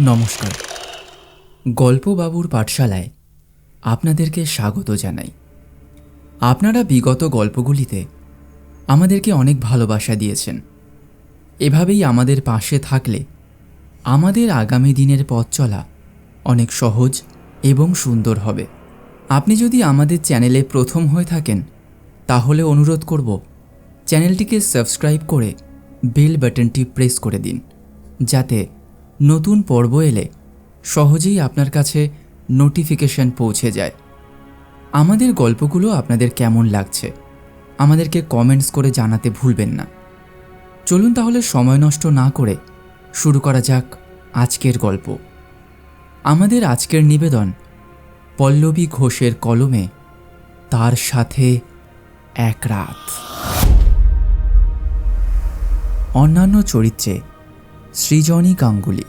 নমস্কার। গল্পবাবুর পাঠশালায় আপনাদেরকে স্বাগত জানাই। আপনারা বিগত গল্পগুলিতে আমাদেরকে অনেক ভালোবাসা দিয়েছেন। এভাবেই আমাদের পাশে থাকলে আমাদের আগামী দিনের পথ চলা অনেক সহজ এবং সুন্দর হবে। আপনি যদি আমাদের চ্যানেলে প্রথম হয়ে থাকেন, তাহলে অনুরোধ করব, চ্যানেলটিকে সাবস্ক্রাইব করে বেল বাটনটি প্রেস করে দিন, যাতে নতুন পর্ব এলে সহজেই আপনার কাছে নোটিফিকেশন পৌঁছে যায়। আমাদের গল্পগুলো আপনাদের কেমন লাগছে, আমাদেরকে কমেন্টস করে জানাতে ভুলবেন না। চলুন তাহলে সময় নষ্ট না করে শুরু করা যাক আজকের গল্প। আমাদের আজকের নিবেদন পল্লবী ঘোষের কলমে তার সাথে এক রাত। অন্যান্য চরিত্রে সৃজনী গাঙ্গুলি।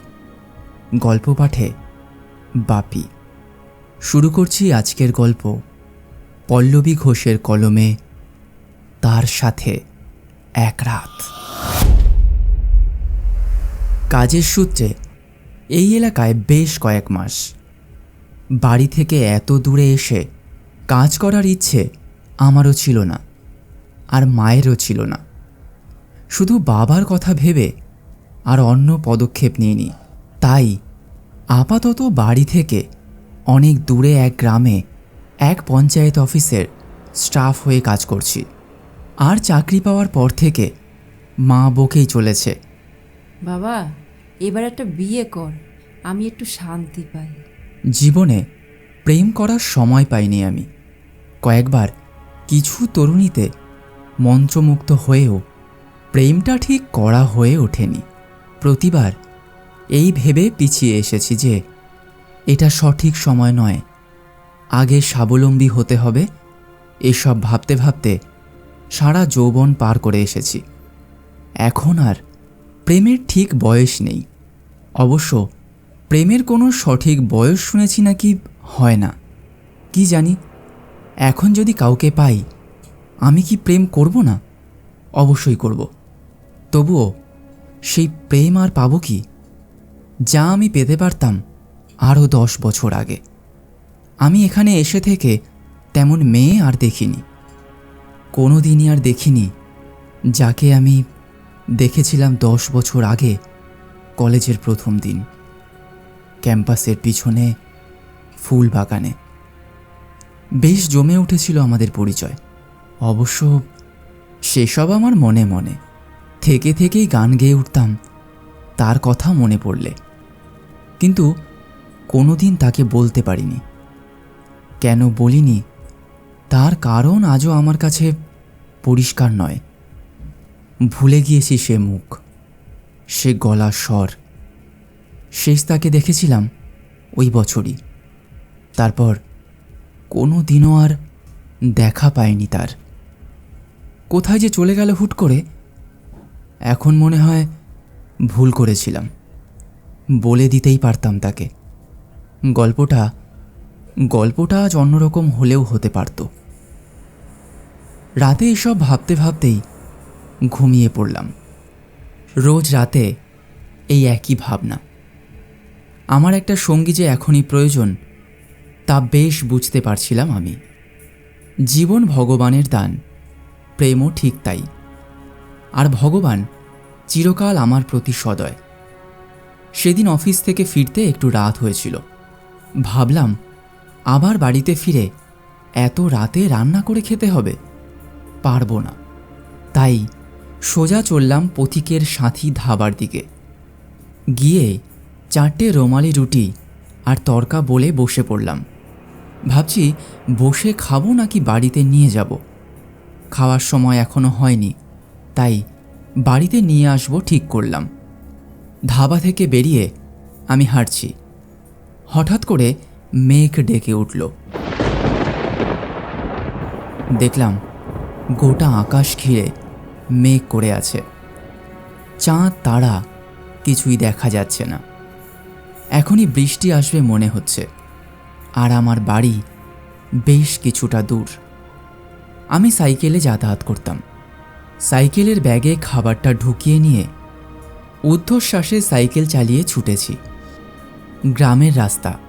গল্প পাঠে বাপি। শুরু করছি আজকের গল্প। পল্লবী ঘোষের কলমে তার সাথে এক রাত। কাজের সূত্রে এই এলাকায় বেশ কয়েক মাস। বাড়ি থেকে এত দূরে এসে কাজ করার ইচ্ছে আমারও ছিল না, আর মায়েরও ছিল না। শুধু বাবার কথা ভেবে আর অন্য পদক্ষেপ নিইনি। তাই আপাতত বাড়ি থেকে অনেক দূরে এক গ্রামে এক পঞ্চায়েত অফিসের স্টাফ হয়ে কাজ করছি। আর চাকরি পাওয়ার পর থেকে মা বকেই চলেছে। বাবা এবার একটা বিয়ে কর। আমি একটু শান্তি পাই। জীবনে প্রেম করার সময় পাইনি আমি। কয়েকবার কিছু তরুণীতে মন্ত্রমুগ্ধ হয়েও প্রেমটা ঠিক করা হয়ে ওঠেনি। প্রতিবার এই ভেবে পিছিয়ে এসেছি যে এটা সঠিক সময় নয়। আগে স্বাবলম্বী হতে হবে। এসব ভাবতে ভাবতে সারা যৌবন পার করে এসেছি। এখন আর প্রেমের ঠিক বয়স নেই। অবশ্য প্রেমের কোনো সঠিক বয়স শুনেছি নাকি হয় না। কি জানি, এখন যদি কাউকে পাই, আমি কি প্রেম করব না? অবশ্যই করব। তবুও সেই প্রেম আর পাবো কি? যা আমি পেতে পারতাম আরও দশ বছর আগে। আমি এখানে এসে থেকে তেমন মেয়ে আর দেখিনি। কোনো দিনই আর দেখিনি যাকে আমি দেখেছিলাম দশ বছর আগে কলেজের প্রথম দিন, ক্যাম্পাসের পিছনে ফুল বাগানে। বেশ জমে উঠেছিল আমাদের পরিচয়। অবশ্য সেসব আমার মনে মনে। থেকে থেকেই গান গেয়ে উঠতাম, তার কথা মনে পড়লে। কিন্তু কোনোদিন তাকে বলতে পারিনি। কেন বলিনি? তার কারণ আজও আমার কাছে পরিষ্কার নয়। ভুলে গিয়েছি সে মুখ, সে গলার স্বর। শেষ তাকে দেখেছিলাম ওই বছরই। তারপর কোনো দিনও আর দেখা পায়নি তার। কোথায় যে চলে গেল হুট করে, এখন মনে হয় ভুল করেছিলাম। বলে দিতেই পারতাম তাকে। গল্পটা গল্পটা আজ অন্যরকম হলেও হতে পারত। রাতে এসব ভাবতে ভাবতেই ঘুমিয়ে পড়লাম। রোজ রাতে এই একই ভাবনা। আমার একটা সঙ্গী যে এখনই প্রয়োজন, তা বেশ বুঝতে পারছিলাম আমি। জীবন ভগবানের দান, প্রেমও ঠিক তাই। আর ভগবান চিরকাল আমার প্রতি সদয়। সেদিন অফিস থেকে ফিরতে একটু রাত হয়েছিল। ভাবলাম, আবার বাড়িতে ফিরে এত রাতে রান্না করে খেতে হবে? পারব না। তাই সোজা চললাম পথিকের সাথী ধাবার দিকে। গিয়ে চারটে রোমালি রুটি আর তরকা বলে বসে পড়লাম। ভাবছি, বসে খাব নাকি বাড়িতে নিয়ে যাব? খাওয়ার সময় এখনও হয়নি, তাই বাড়িতে নিয়ে আসব ঠিক করলাম। ধাবা থেকে বেরিয়ে আমি হাঁটছি। হঠাৎ করে মেঘ ডেকে উঠল। দেখলাম গোটা আকাশ ঘিরে মেঘ করে আছে। চাঁদ, তারা কিছুই দেখা যাচ্ছে না। এখনই বৃষ্টি আসবে মনে হচ্ছে। আর আমার বাড়ি বেশ কিছুটা দূর। আমি সাইকেলে যাতায়াত করতাম। সাইকেলের ব্যাগে খাবারটা ঢুকিয়ে নিয়ে ঊর্ধ্বশ্বাসে সাইকেল চালিয়ে ছুটেছি। গ্রামের রাস্তা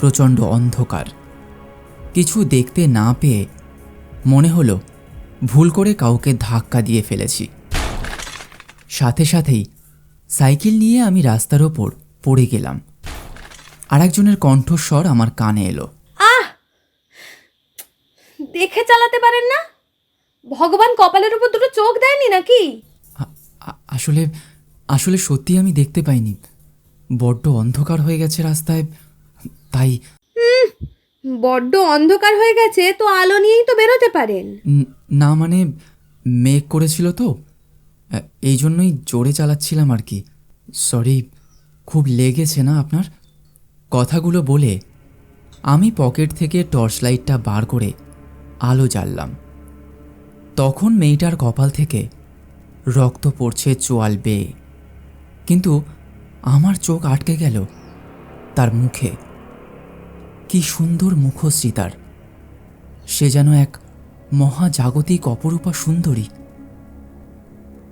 প্রচণ্ড অন্ধকার। কিছু দেখতে না পেয়ে মনে হলো ভুল করে কাউকে ধাক্কা দিয়ে ফেলেছি। সাথে সাথেই সাইকেল নিয়ে আমি রাস্তার ওপর পড়ে গেলাম। আরেকজনের কণ্ঠস্বর আমার কানে এলো। আহ! দেখে চালাতে পারেন না? ভগবান কপালের উপর দুটো চোখ দেয়নি নাকি? আসলে আসলে সত্যি আমি দেখতে পাইনি। বড্ড অন্ধকার হয়ে গেছে রাস্তায় তাই বড্ড অন্ধকার হয়ে গেছে তো আলো নিয়েই তো বেরোতে পারেন। না মানে মেঘ করেছিল তো এই জন্যই জোরে চালাচ্ছিলাম আর কি। সরি খুব লেগেছে না আপনার? কথাগুলো বলে আমি পকেট থেকে টর্চ লাইটটা বার করে আলো জ্বাললাম। তখন মেয়েটার কপাল থেকে রক্ত পড়ছে চোয়াল বেয়ে। কিন্তু আমার চোখ আটকে গেল তার মুখে। কি সুন্দর মুখশ্রী তার। সে যেন এক মহাজাগতিক অপরূপা সুন্দরী।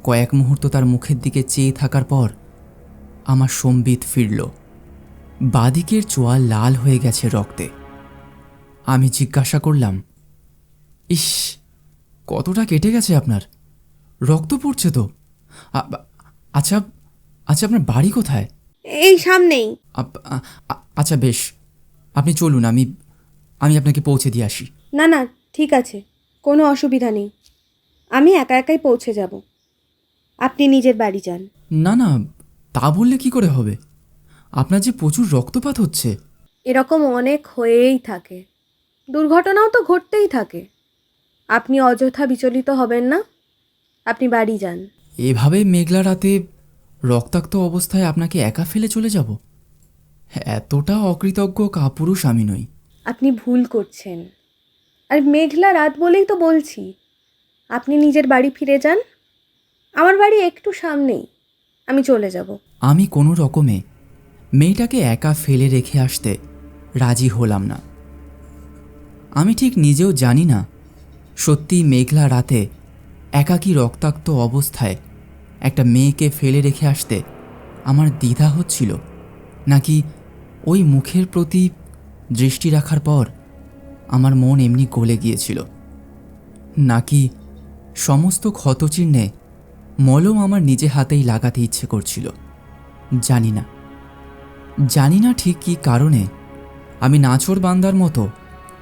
কয়েক মুহূর্ত তার মুখের দিকে চেয়ে থাকার পর আমার সম্বিত ফিরল। বাদিকের চোয়াল লাল হয়ে গেছে রক্তে। আমি জিজ্ঞাসা করলাম, ইস, কতটা কেটে গেছে আপনার? রক্ত পড়ছে তো। আচ্ছা আচ্ছা আপনার বাড়ি কোথায়? এই সামনেই। আপ- আ- আ- আচ্ছা বেশ। আপনি চলুন আমি আমি আপনাকে পৌঁছে দিয়ে আসি। না না ঠিক আছে। কোনো অসুবিধা নেই। আমি একা একাই পৌঁছে যাব। আপনি নিজের বাড়ি যান। না না তা বললে কি করে হবে? আপনার যে প্রচুর রক্তপাত হচ্ছে। এরকম অনেক হয়েই থাকে। দুর্ঘটনাও তো ঘটতেই থাকে। আপনি অযথা বিচলিত হবেন না। আপনি বাড়ি যান। এভাবে মেঘলা রাতে রক্তাক্ত অবস্থায় আপনাকে একা ফেলে চলে যাব? এতটা অকৃতজ্ঞ কাপুরুষ আমি নই। আপনি ভুল করছেন। আর মেঘলা রাত বলেই তো বলছি। আপনি নিজের বাড়ি ফিরে যান। আমার বাড়ি একটু সামনেই। আমি চলে যাব। আমি কোনো রকমে মেয়েটাকে একা ফেলে রেখে আসতে রাজি হলাম না। আমি ঠিক নিজেও জানি না সত্যি মেঘলা রাতে একাকী রক্তাক্ত অবস্থায় একটা মেয়েকে ফেলে রেখে আসতে আমার দ্বিধা হচ্ছিল। নাকি ওই মুখের প্রতি দৃষ্টি রাখার পর আমার মন এমনি গলে গিয়েছিল। নাকি সমস্ত ক্ষতচিহ্নে মলম আমার নিজে হাতেই লাগাতে ইচ্ছে করছিল। জানি না। জানি না ঠিক কী কারণে আমি নাচর বান্দার মতো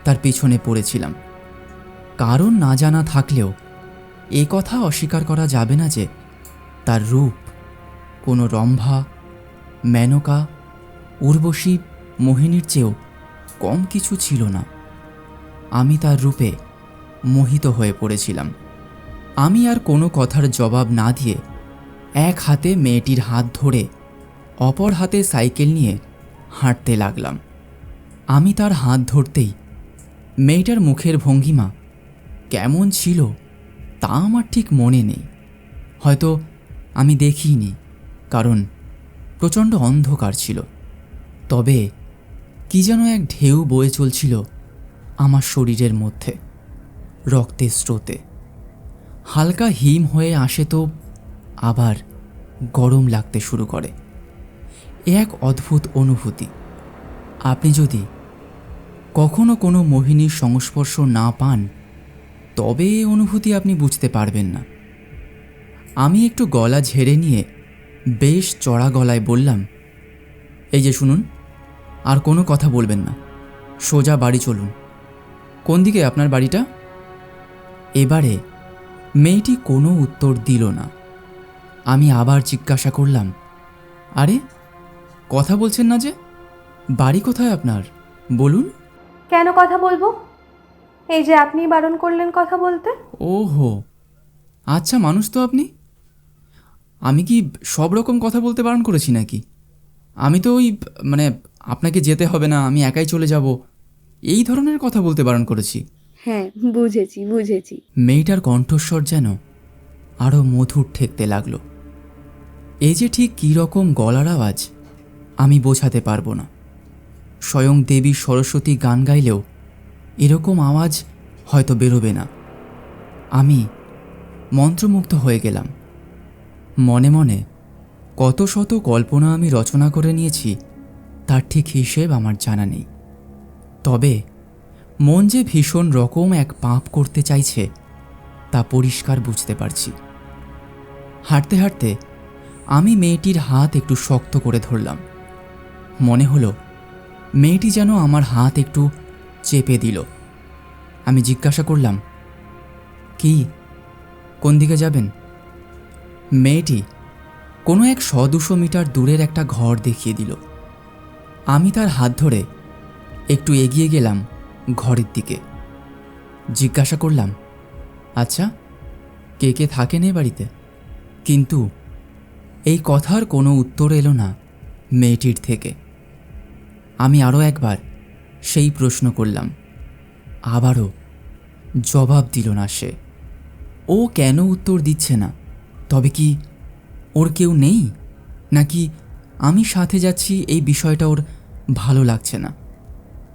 তার পিছনে পড়েছিলাম। কারণ না জানা থাকলেও এ কথা অস্বীকার করা যাবে না যে তার রূপ, কোনো রম্ভা, মেনকা, উর্বশী মোহিনীর চেয়েও কম কিছু ছিল না। আমি তার রূপে মোহিত হয়ে পড়েছিলাম। আমি আর কোনো কথার জবাব না দিয়ে এক হাতে মেয়েটির হাত ধরে অপর হাতে সাইকেল নিয়ে হাঁটতে লাগলাম। আমি তার হাত ধরতেই মেয়েটার মুখের ভঙ্গিমা কেমন ছিল তা আমার ঠিক মনে নেই। হয়তো আমি দেখিনি, কারণ প্রচণ্ড অন্ধকার ছিল। তবে কি যেন এক ঢেউ বয়ে চলছিল আমার শরীরের মধ্যে, রক্তের স্রোতে। হালকা হিম হয়ে আসে তো আবার গরম লাগতে শুরু করে। এক অদ্ভুত অনুভূতি। আপনি যদি কখনো কোনো মোহিনীর সংস্পর্শ না পান, তবে এ অনুভূতি আপনি বুঝতে পারবেন না। আমি একটু গলা ঝেড়ে নিয়ে বেশ চড়া গলায় বললাম এই যে শুনুন আর কোনো কথা বলবেন না। সোজা বাড়ি চলুন। কোন দিকে আপনার বাড়িটা? এবারে মেয়েটি কোনো উত্তর দিল না। আমি আবার জিজ্ঞাসা করলাম আরে কথা বলছেন না যে? বাড়ি কোথায় আপনার? বলুন। কেন কথা বলব? এই যে আপনি বারণ করলেন কথা বলতে। ওহো আচ্ছা মানুষ তো আপনি। আমি কি সব রকম কথা বলতে বারণ করেছি নাকি? আমি তো ওই মানে আপনাকে যেতে হবে না আমি একাই চলে যাব। এই ধরনের কথা বলতে বারণ করেছি। হ্যাঁ বুঝেছি বুঝেছি। মেয়েটার কণ্ঠস্বর যেন আরও মধুর ঠেকতে লাগল। এই যে ঠিক কী রকম গলার আওয়াজ আমি বোঝাতে পারব না। স্বয়ং দেবী সরস্বতী গান গাইলেও এরকম আওয়াজ হয়তো বেরোবে না। আমি মন্ত্রমুগ্ধ হয়ে গেলাম। মনে মনে কত শত কল্পনা আমি রচনা করে নিয়েছি, তার ঠিক হিসেব আমার জানা নেই। তবে মন যে ভীষণ রকম এক পাপ করতে চাইছে, তা পরিষ্কার বুঝতে পারছি। হাঁটতে হাঁটতে আমি মেয়েটির হাত একটু শক্ত করে ধরলাম। মনে হলো, মেয়েটি যেন আমার হাত একটু চেপে দিল। আমি জিজ্ঞাসা করলাম, কি? কোন দিকে যাবেন? মেয়েটি কোনো এক শ দুশো মিটার দূরের একটা ঘর দেখিয়ে দিল। আমি তার হাত ধরে একটু এগিয়ে গেলাম ঘরের দিকে। জিজ্ঞাসা করলাম আচ্ছা কে কে থাকেন এ বাড়িতে? কিন্তু এই কথার কোনো উত্তর এলো না মেয়েটির থেকে। আমি আরও একবার সেই প্রশ্ন করলাম। আবারও জবাব দিল না সে। ও কেন উত্তর দিচ্ছে না? তবে কি ওর কেউ নেই? নাকি আমি সাথে যাচ্ছি এই বিষয়টা ওর ভালো লাগছে না?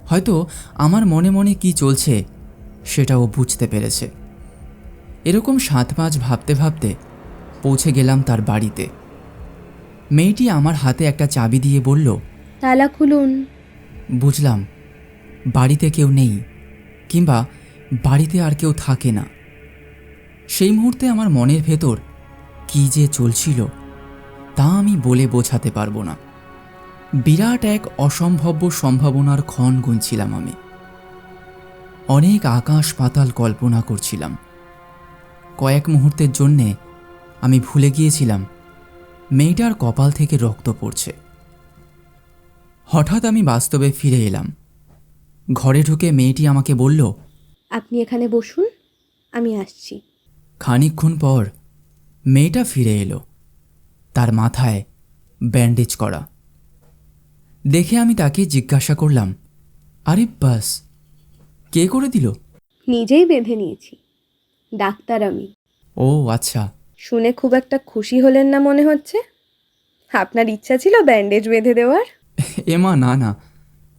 হয়তো আমার মনে মনে কি চলছে সেটা ও বুঝতে পেরেছে। এরকম সাত পাঁচ ভাবতে ভাবতে পৌঁছে গেলাম তার বাড়িতে। মেয়েটি আমার হাতে একটা চাবি দিয়ে বলল তালা খুলুন। বুঝলাম বাড়িতে কেউ নেই কিংবা বাড়িতে আর কেউ থাকে না। সেই মুহূর্তে আমার মনের ভেতর কি যে চলছিল তা আমি বলে বোঝাতে পারব না। বিরাট এক অসম্ভাব্য সম্ভাবনার ক্ষণ গুনছিলাম আমি। অনেক আকাশ পাতাল কল্পনা করছিলাম। কয়েক মুহূর্তের জন্যে আমি ভুলে গিয়েছিলাম মেয়েটার কপাল থেকে রক্ত পড়ছে। হঠাৎ আমি বাস্তবে ফিরে এলাম। ঘরে ঢুকে মেয়েটি আমাকে বলল আপনি এখানে বসুন আমি আসছি। খানিকক্ষণ পর মেয়েটা ফিরে এলো। তার মাথায় ব্যান্ডেজ করা। দেখে আমি তাকে জিজ্ঞাসা করলাম আরে বাস কে করে দিল? নিজেই বেঁধে নিয়েছি। ডাক্তার আমি। ও আচ্ছা। শুনে খুব একটা খুশি হলেন না মনে হচ্ছে? আপনার ইচ্ছা ছিল ব্যান্ডেজ বেঁধে দেওয়ার? এমা না না।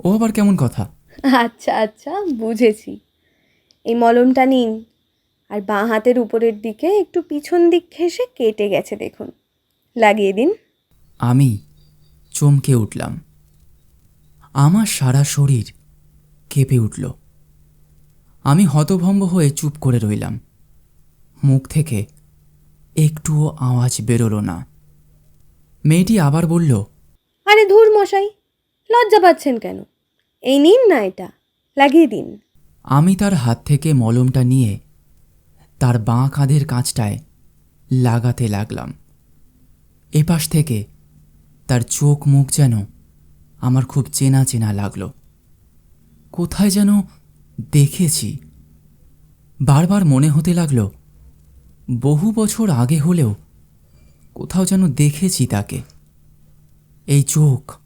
ও আবার কেমন কথা? আচ্ছা আচ্ছা বুঝেছি। এই মলমটা নিন আর বাঁ হাতের উপরের দিকে একটু পিছন দিক ঘেঁষে কেটে গেছে দেখুন। লাগিয়ে দিন। আমি চমকে উঠলাম। আমার সারা শরীর কেঁপে উঠল। আমি হতভম্ব হয়ে চুপ করে রইলাম। মুখ থেকে একটুও আওয়াজ বেরোলো না। মেয়েটি আবার বলল আরে ধুর মশাই লজ্জা পাচ্ছেন কেন? এই নিন না এটা লাগিয়ে দিন। আমি তার হাত থেকে মলমটা নিয়ে তার বাঁ কাঁধের কাঁচটায় লাগাতে লাগলাম। এপাশ থেকে তার চোখ মুখ যেন আমার খুব চেনা চেনা লাগল। কোথায় যেন দেখেছি। বারবার মনে হতে লাগল, বহু বছর আগে হলেও কোথাও যেন দেখেছি তাকে। এই চোখ,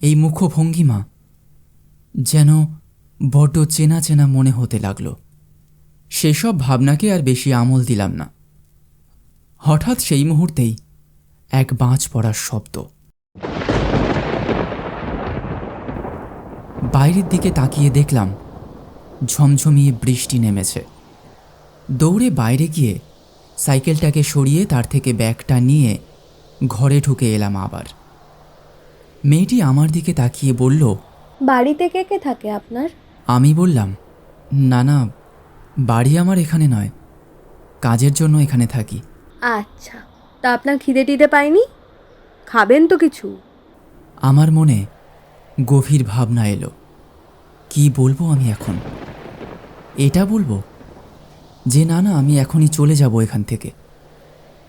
এই মুখভঙ্গিমা যেন বড্ড চেনা চেনা মনে হতে লাগল। সেসব ভাবনাকে আর বেশি আমল দিলাম না। হঠাৎ সেই মুহূর্তেই এক বাঁচ পড়ার শব্দ। বাইরের দিকে তাকিয়ে দেখলাম ঝমঝমিয়ে বৃষ্টি নেমেছে। দৌড়ে বাইরে গিয়ে সাইকেলটাকে সরিয়ে তার থেকে ব্যাগটা নিয়ে ঘরে ঢুকে এলাম আবার। মেয়েটি আমার দিকে তাকিয়ে বলল বাড়িতে কে কে থাকে আপনার? আমি বললাম না না বাড়ি আমার এখানে নয়। কাজের জন্য এখানে থাকি। আচ্ছা তা আপনার খিদে টিদে পাইনি? খাবেন তো কিছু। আমার মনে গভীর ভাবনা এলো। কি বলব আমি এখন? এটা বলব? যে না না আমি এখনই চলে যাব এখান থেকে।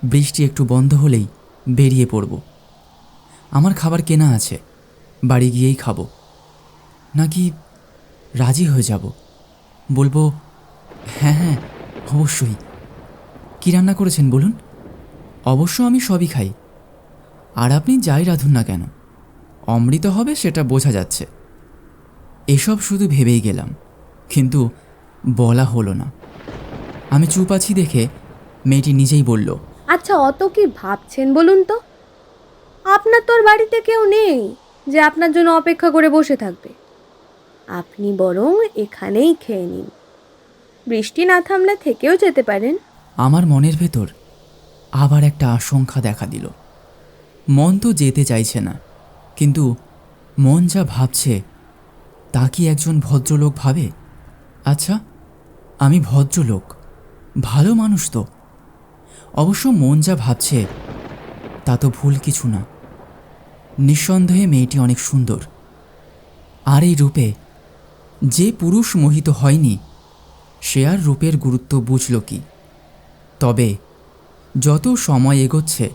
বৃষ্টি একটু বন্ধ হলেই বেরিয়ে পড়ব। আমার খাবার কেনা আছে। বাড়ি গিয়েই খাব। নাকি রাজি হয়ে যাব? বলব হ্যাঁ হ্যাঁ অবশ্যই। কী রান্না করেছেন বলুন? অবশ্য আমি সবই খাই। আর আপনি যাই রাঁধুন না কেন, অমৃত হবে সেটা বোঝা যাচ্ছে। এসব শুধু ভেবেই গেলাম, কিন্তু বলা হলো না। আমি চুপ আছি দেখে মেয়েটি নিজেই বলল আচ্ছা অত কি ভাবছেন বলুন তো? আপনার তো আর বাড়িতে কেউ নেই যে আপনার জন্য অপেক্ষা করে বসে থাকবে। আপনি বরং এখানেই খেয়ে নিন। বৃষ্টি না থামলে থেকেও যেতে পারেন। আমার মনের ভেতর আবার একটা আশঙ্কা দেখা দিল। মন তো যেতে চাইছে না, কিন্তু মন যা ভাবছে, তা কি একজন ভদ্রলোক ভাবে? আচ্ছা আমি ভদ্রলোক, ভালো মানুষ তো। অবশ্য মন যা ভাবছে, তা তো ভুল কিছু না। নিঃসন্দেহে মেয়েটি অনেক সুন্দর। আর এই রূপে যে পুরুষ মোহিত হয়নি সে আর রূপের গুরুত্ব বুঝল কি। তবে যত সময় এগোচ্ছে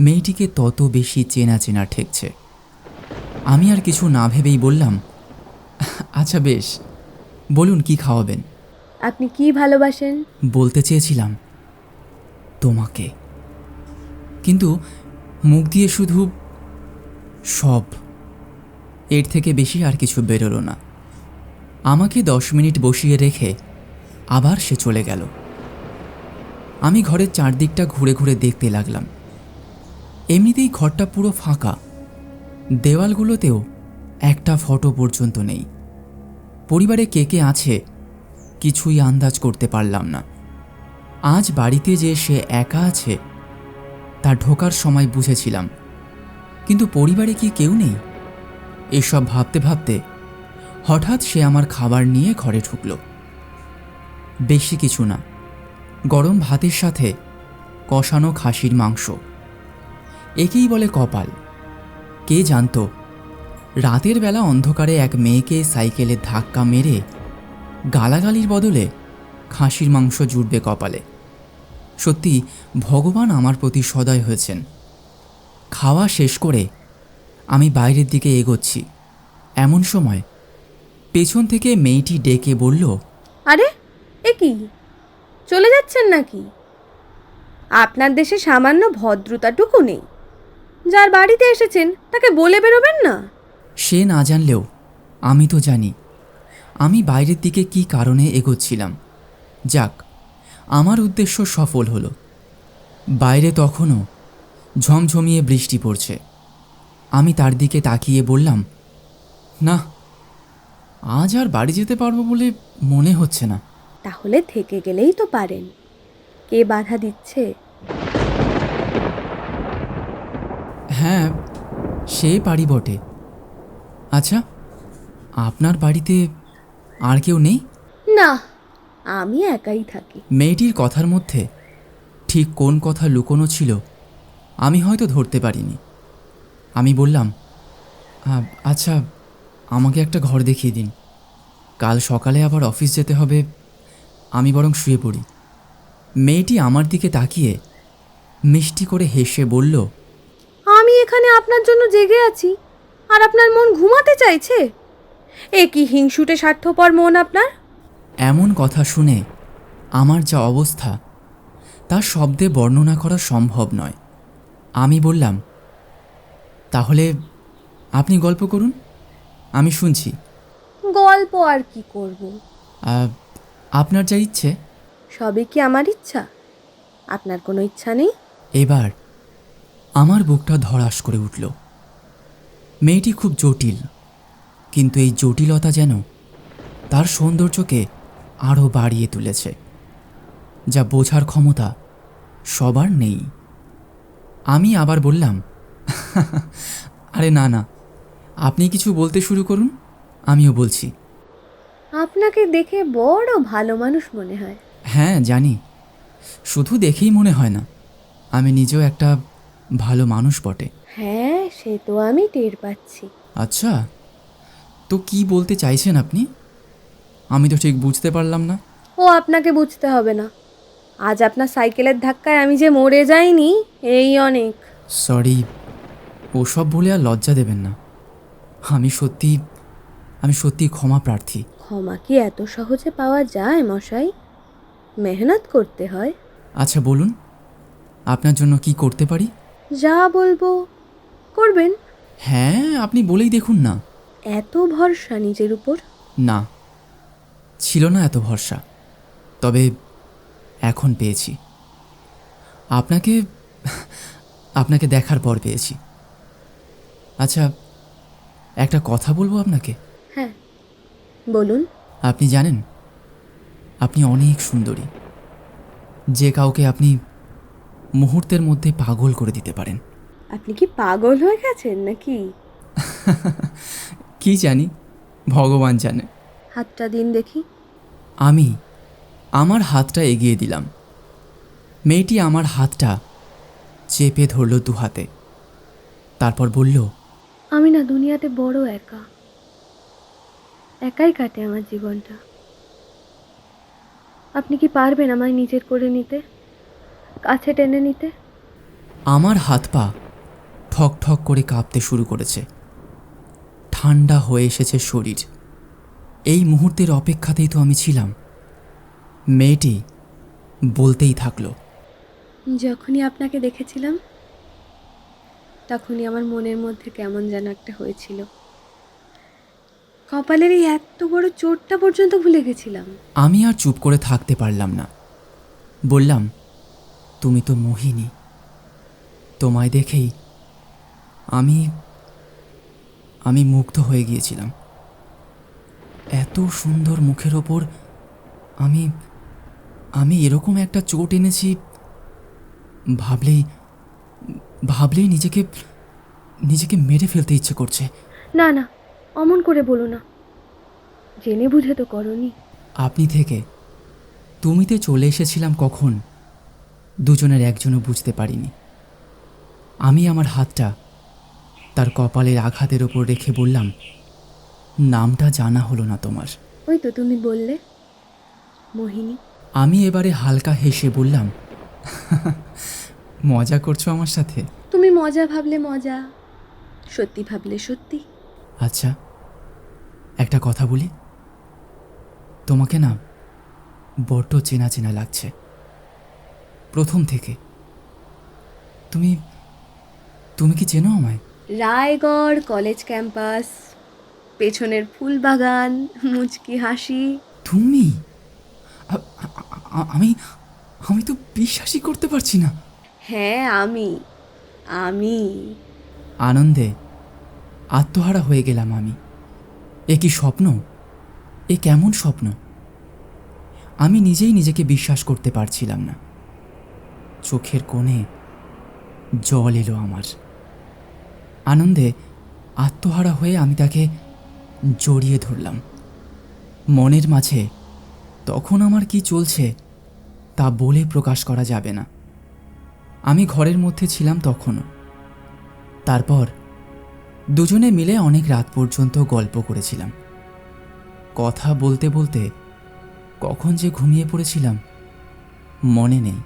মেয়েটিকে তত বেশি চেনা চেনা ঠেকছে। আমি আর কিছু না ভেবেই বললাম আচ্ছা বেশ বলুন কি খাওয়াবেন? আপনি কি ভালোবাসেন? বলতে চেয়েছিলাম তোমাকে। কিন্তু মুখ দিয়ে শুধু সব। এর থেকে বেশি আর কিছু বেরোলো না। আমাকে দশ মিনিট বসিয়ে রেখে আবার সে চলে গেল। আমি ঘরের চারদিকটা ঘুরে ঘুরে দেখতে লাগলাম। এমনিতেই ঘরটা পুরো ফাঁকা। দেওয়ালগুলোতেও একটা ফটো পর্যন্ত নেই। পরিবারে কে কে আছে কিছুই আন্দাজ করতে পারলাম না। আজ বাড়িতে যে সে একা আছে, তা ঢোকার সময় বুঝেছিলাম। কিন্তু পরিবারে কি কেউ নেই? এসব ভাবতে ভাবতে হঠাৎ সে আমার খাবার নিয়ে ঘরে ঢুকল। বেশি কিছু না, গরম ভাতের সাথে কষানো খাসির মাংস। একেই বলে কপাল। কে জানতো, রাতের বেলা অন্ধকারে এক মেয়েকে সাইকেলে ধাক্কা মেরে গালাগালির বদলে খাসির মাংস জুটবে কপালে। সত্যি, ভগবান আমার প্রতি সদয় হয়েছেন। খাওয়া শেষ করে আমি বাইরের দিকে এগোচ্ছি। এমন সময় পেছন থেকে মেয়েটি ডেকে বলল আরে এ কি? চলে যাচ্ছেন নাকি? আপনার দেশে সামান্য ভদ্রতাটুকু নেই। যার বাড়িতে এসেছেন তাকে বলে বেরোবেন না? সে না জানলেও আমি তো জানি আমি বাইরের দিকে কি কারণে এগোচ্ছিলাম। যাক আমার উদ্দেশ্য সফল হলো। বাইরে তখনও ঝমঝমিয়ে বৃষ্টি পড়ছে। আমি তার দিকে তাকিয়ে বললাম না আজ আর বাড়ি যেতে পারব বলে মনে হচ্ছে না। তাহলে থেকে গেলেই তো পারেন। কে বাধা দিচ্ছে? হ্যাঁ সে পারি বটে। আচ্ছা আপনার বাড়িতে আর কেউ নেই? না আমি একাই থাকি। মেয়েটির কথার মধ্যে ঠিক কোন কথা লুকোনো ছিল আমি হয়তো ধরতে পারিনি। আমি বললাম "আ, আচ্ছা আমাকে একটা ঘর দেখিয়ে দিন। কাল সকালে আবার অফিস যেতে হবে। আমি বরং শুয়ে পড়ি। মেয়েটি আমার দিকে তাকিয়ে মিষ্টি করে হেসে বলল আমি এখানে আপনার জন্য জেগে আছি আর আপনার মন ঘুমাতে চাইছে? এ কি হিংসুটে স্বার্থপর মন আপনার? এমন কথা শুনে আমার যা অবস্থা তা শব্দে বর্ণনা করা সম্ভব নয়। আমি বললাম তাহলে আপনি গল্প করুন। আমি শুনছি। গল্প আর কি করব? আহ, আপনার যা ইচ্ছে। সবই কি আমার ইচ্ছা? আপনার কোনো ইচ্ছা নেই? এবার আমার বুকটা ধড়াস করে উঠল। মেয়েটি খুব জটিল কিন্তু এই জটিলতা যেন তার সৌন্দর্যকে আরও বাড়িয়ে তুলেছে যা বোঝার ক্ষমতা সবার নেই। আমি আবার বললাম আরে না না আপনি কিছু বলতে শুরু করুন আমিও বলছি। আপনাকে দেখে বড় ভালো মানুষ মনে হয়। হ্যাঁ জানি। শুধু দেখেই মনে হয় না আমি নিজেও একটা ভালো মানুষ বটে। হ্যাঁ সে তো আমি টের পাচ্ছি। আচ্ছা তো কি বলতে চাইছেন আপনি? আমি তো ঠিক বুঝতে পারলাম না। ও আপনাকে বুঝতে হবে না। আজ আপনার সাইকেলের ধাক্কায় আমি যে মরে যাইনি এই অনেক। সরি ওসব বলে আর লজ্জা দেবেন না। আমি সত্যি আমি সত্যি ক্ষমা প্রার্থী। ক্ষমা কি এত সহজে পাওয়া যায় মশাই? মেহনত করতে হয়। আচ্ছা বলুন আপনার জন্য কি করতে পারি? যা বলব করবেন। হ্যাঁ আপনি বলেই দেখুন না। এত ভরসা নিজের উপর? না ছিল না এত ভরসা। তবে এখন পেয়েছি। আপনাকে আপনাকে দেখার পর পেয়েছি। আচ্ছা একটা কথা বলব আপনাকে? হ্যাঁ বলুন। আপনি জানেন আপনি অনেক সুন্দরী। যে কাউকে আপনি মুহূর্তের মধ্যে পাগল করে দিতে পারেন। আপনি কি পাগল হয়ে গেছেন নাকি? কি জানি ভগবান জানে। হাতটা দিন দেখি। আমি আমার হাতটা এগিয়ে দিলাম। মেয়েটি আমার হাতটা চেপে ধরল দু হাতে তারপর বলল আমি না দুনিয়াতে বড় একা। একাই কাটে আমার জীবনটা। আপনি কি পারবেন আমায় নিজের করে নিতে? কাছে টেনে নিতে? আমার হাত পা ঠক ঠক করে কাঁপতে শুরু করেছে। ঠান্ডা হয়ে এসেছে শরীর। এই মুহূর্তের অপেক্ষাতেই তো আমি ছিলাম। মেয়েটি বলতেই থাকল যখনই আপনাকে দেখেছিলাম তখনই আমার মনের মধ্যে কেমন যেন একটা হয়েছিল। কপালের এই এত বড় চোটটা পর্যন্ত ভুলে গেছিলাম। আমি আর চুপ করে থাকতে পারলাম না। বললাম, তুমি তো মোহিনী। তোমায় দেখেই আমি আমি মুগ্ধ হয়ে গিয়েছিলাম। এত সুন্দর মুখের ওপর আমি আমি এরকম একটা চোট এনেছি, ভাবলেই ভাবলেই নিজেকে নিজেকে মেরে ফেলতে ইচ্ছে করছে। না না অমন করে বলো না। জেনে বুঝে তো করনি। আপনি থেকে তুমিতে চলে এসেছিলাম কখন দুজনের একজনও বুঝতে পারিনি। আমি আমার হাতটা তার কপালের আঘাতের ওপর রেখে বললাম নামটা জানা হলো না তোমার। ওই তো তুমি বললে মোহিনী। আমি এবারে হালকা হেসে বললাম মজা করছ আমার সাথে? তুমি মজা ভাবলে মজা সত্যি ভাবলে সত্যি। আচ্ছা একটা কথা বলি? তোমাকে না বড্ড চেনা চেনা লাগছে। প্রথম থেকে। তুমি তুমি কি চেনো আমায়? রায়গড় কলেজ ক্যাম্পাস পেছনের ফুল বাগান মুচকি হাসি। তুমি? আমি আমি তো বিশ্বাসই করতে পারছি না। হ্যাঁ আমি। আমি। আনন্দে আত্মহারা হয়ে গেলাম আমি। এ কি স্বপ্ন? এ কেমন স্বপ্ন? আমি নিজেই নিজেকে বিশ্বাস করতে পারছিলাম না। চোখের কোণে জল এলো আমার। আনন্দে আত্মহারা হয়ে আমি তাকে জড়িয়ে ধরলাম। মনের মাঝে তখন আমার কি চলছে তা বলে প্রকাশ করা যাবে না। আমি ঘরের মধ্যে ছিলাম তখনও। তারপর দুজনে মিলে অনেক রাত পর্যন্ত গল্প করেছিলাম। কথা বলতে বলতে কখন যে ঘুমিয়ে পড়েছিলাম, মনে নেই।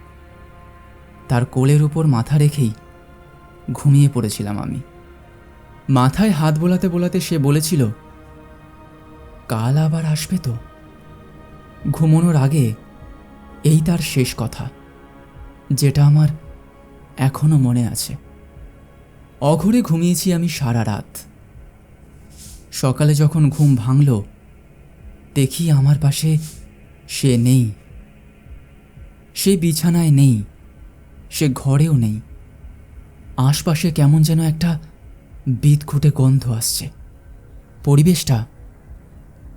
তার কোলের উপর মাথা রেখেই ঘুমিয়ে পড়েছিলাম আমি। মাথায় হাত বোলাতে বোলাতে সে বলেছিল, কাল আবার আসবে তো? ঘুমানোর আগে এই তার শেষ কথা, যেটা আমার এখনও মনে আছে। অঘরে ঘুমিয়েছি আমি সারা রাত। সকালে যখন ঘুম ভাঙল, দেখি আমার পাশে সে নেই। সে বিছানায় নেই, সে ঘরেও নেই। আশপাশে কেমন যেন একটা বিদঘুটে গন্ধ আসছে। পরিবেশটা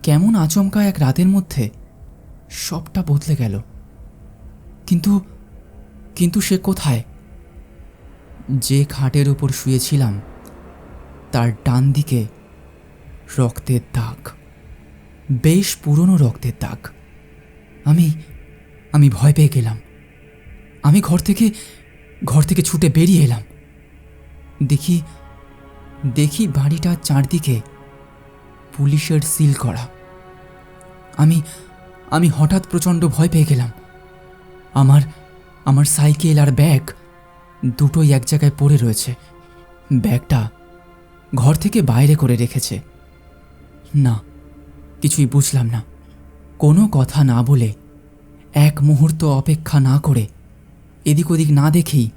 কেমন আচমকা এক রাতের মধ্যে সবটা বদলে গেল। কিন্তু কিন্তু সে কোথায়? যে খাটের ওপর শুয়েছিলাম, তার ডান দিকে রক্তের দাগ, বেশ পুরনো রক্তের দাগ। আমি আমি ভয় পেয়ে গেলাম। আমি ঘর থেকে ঘর থেকে ছুটে বেরিয়ে এলাম। দেখি দেখি বাড়িটার চারদিকে পুলিশের সিল করা। আমি আমি হঠাৎ প্রচণ্ড ভয় পেয়ে গেলাম। আমার আমার সাইকেল আর ব্যাগ দুটোই এক জায়গায় পড়ে রয়েছে। ব্যাগটা ঘর থেকে বাইরে করে রেখেছে। না, কিছুই বুঝলাম না। কোনো কথা না বলে, এক মুহূর্ত অপেক্ষা না করে, এদিক ওদিক না দেখেই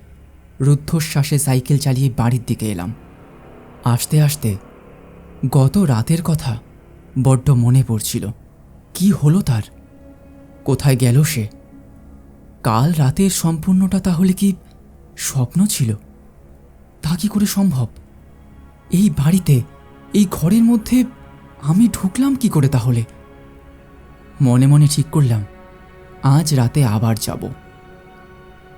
রুদ্ধশ্বাসে সাইকেল চালিয়ে বাড়ির দিকে এলাম। আসতে আসতে গত রাতের কথা বড্ড মনে পড়ছিল। কি হলো তার? কোথায় গেল সে? কাল রাতের সম্পূর্ণটা তাহলে কি স্বপ্ন ছিল। তা কি করে সম্ভব? এই বাড়িতে, এই ঘরের মধ্যে আমি ঢুকলাম কি করে তাহলে? মনে মনে ঠিক করলাম, আজ রাতে আবার যাব।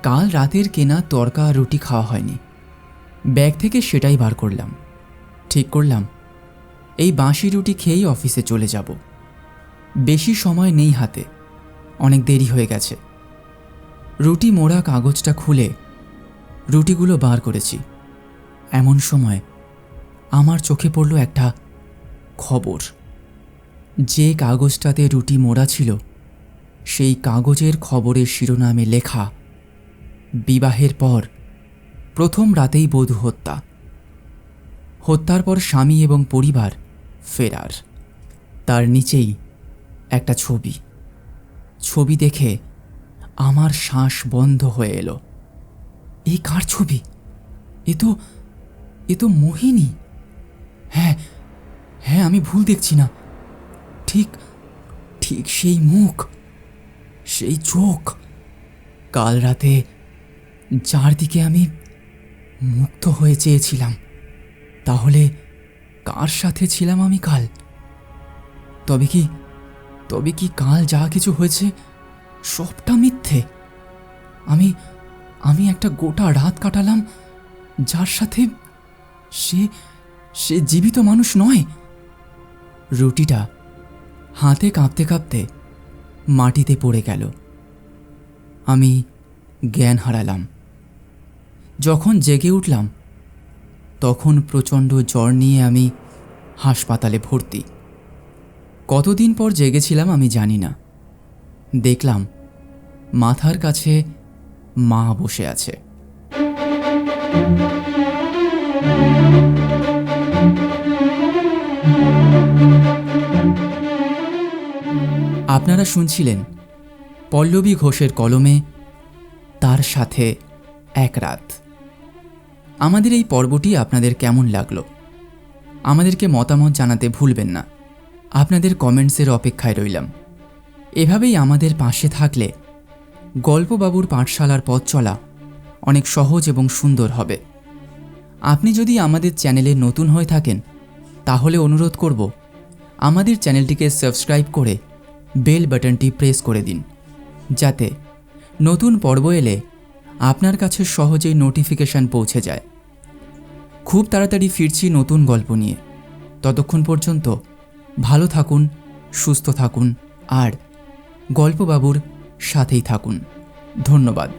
কাল রাতের কেনা তরকা আর রুটি খাওয়া হয়নি। ব্যাগ থেকে সেটাই বার করলাম। ঠিক করলাম, এই বাঁশি রুটি খেয়েই অফিসে চলে যাব। বেশি সময় নেই হাতে, অনেক দেরি হয়ে গেছে। রুটি মোড়া কাগজটা খুলে রুটিগুলো বার করেছি। এমন সময় আমার চোখে পড়ল একটা খবর। যে কাগজটাতে রুটি মোড়া ছিল, সেই কাগজের খবরের শিরোনামে লেখা, বিবাহের পর প্রথম রাতেই বধূ হত্যা। হত্যার পর স্বামী এবং পরিবার ফেরার। তার নিচেই একটা ছবি। ছবি দেখে আমার শ্বাস বন্ধ হয়ে এলো। এই কার ছবি? এ তো এ তো মোহিনী। হ্যাঁ হ্যাঁ আমি ভুল দেখছি না। ঠিক ঠিক সেই মুখ, সেই চোখ। কাল রাতে যার দিকে আমি মুক্ত হয়ে চেয়েছিলাম, তাহলে কার সাথে ছিলাম আমি কাল? তবে কি তবে কি কাল যা কিছু হয়েছে সবটা মিথ্যে? আমি আমি একটা গোটা রাত কাটালাম, যার সাথে সে সে জীবিত মানুষ নয়। রুটিটা হাতে কাঁপতে কাঁপতে মাটিতে পড়ে গেল। আমি জ্ঞান হারালাম। যখন জেগে উঠলাম, তখন প্রচণ্ড জ্বর নিয়ে আমি হাসপাতালে ভর্তি। কতদিন পর জেগেছিলাম আমি জানি না। দেখলাম, মাথার কাছে মা বসে আছে। আপনারা শুনছিলেন পল্লবী ঘোষের কলমে তার সাথে এক রাত। আমাদের এই পর্বটি আপনাদের কেমন লাগল? আমাদেরকে মতামত জানাতে ভুলবেন না। আপনাদের কমেন্টসের অপেক্ষায় রইলাম। এভাবেই আমাদের পাশে থাকলে গল্পবাবুর পাঠশালার পথ চলা অনেক সহজ এবং সুন্দর হবে। আপনি যদি আমাদের চ্যানেলে নতুন হয়ে থাকেন, তাহলে অনুরোধ করব, আমাদের চ্যানেলটিকে সাবস্ক্রাইব করে বেল বাটনটি প্রেস করে দিন, যাতে নতুন পর্ব এলে আপনার কাছে সহজেই নোটিফিকেশন পৌঁছে যায়। খুব তাড়াতাড়ি ফিরছি নতুন গল্প নিয়ে। ততক্ষণ পর্যন্ত ভালো থাকুন, সুস্থ থাকুন, আর গল্পবাবুর সাথেই থাকুন। ধন্যবাদ।